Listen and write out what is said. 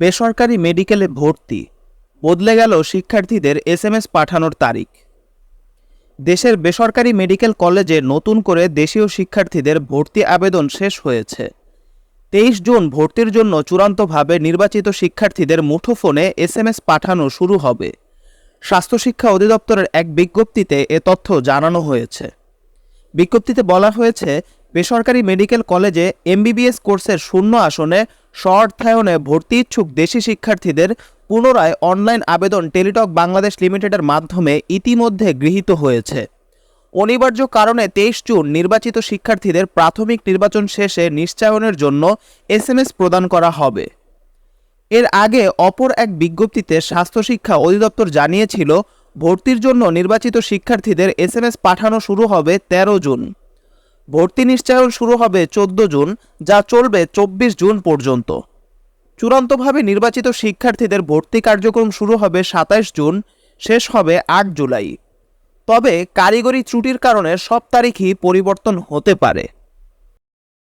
বেসরকারি মেডিকেলে ভর্তি। বদলে গেল শিক্ষার্থীদের এসএমএস পাঠানোর তারিখ। দেশের বেসরকারি মেডিকেল কলেজে নতুন করে দেশীয় শিক্ষার্থীদের ভর্তি আবেদন শেষ হয়েছে। তেইশ জুন ভর্তির জন্য চূড়ান্তভাবে নির্বাচিত শিক্ষার্থীদের মুঠোফোনে এসএমএস পাঠানো শুরু হবে। স্বাস্থ্য শিক্ষা অধিদপ্তরের এক বিজ্ঞপ্তিতে এ তথ্য জানানো হয়েছে। বিজ্ঞপ্তিতে বলা হয়েছে, বেসরকারি মেডিকেল কলেজে এমবিবিএস কোর্সের শূন্য আসনে স্ব-অর্থায়নে ভর্তি ইচ্ছুক দেশি শিক্ষার্থীদের পুনরায় অনলাইন আবেদন টেলিটক বাংলাদেশ লিমিটেডের মাধ্যমে ইতিমধ্যে গৃহীত হয়েছে। অনিবার্য কারণে তেইশ জুন নির্বাচিত শিক্ষার্থীদের প্রাথমিক নির্বাচন শেষে নিশ্চয়নের জন্য এসএমএস প্রদান করা হবে। এর আগে অপর এক বিজ্ঞপ্তিতে স্বাস্থ্য শিক্ষা অধিদপ্তর জানিয়েছিল, ভর্তির জন্য নির্বাচিত শিক্ষার্থীদের এসএমএস পাঠানো শুরু হবে তেরো জুন। ভর্তি নিশ্চয়ন শুরু হবে চোদ্দ জুন, যা চলবে চব্বিশ জুন পর্যন্ত। চূড়ান্তভাবে নির্বাচিত শিক্ষার্থীদের ভর্তি কার্যক্রম শুরু হবে সাতাশ জুন, শেষ হবে আট জুলাই। তবে কারিগরি ত্রুটির কারণে সব তারিখই পরিবর্তন হতে পারে।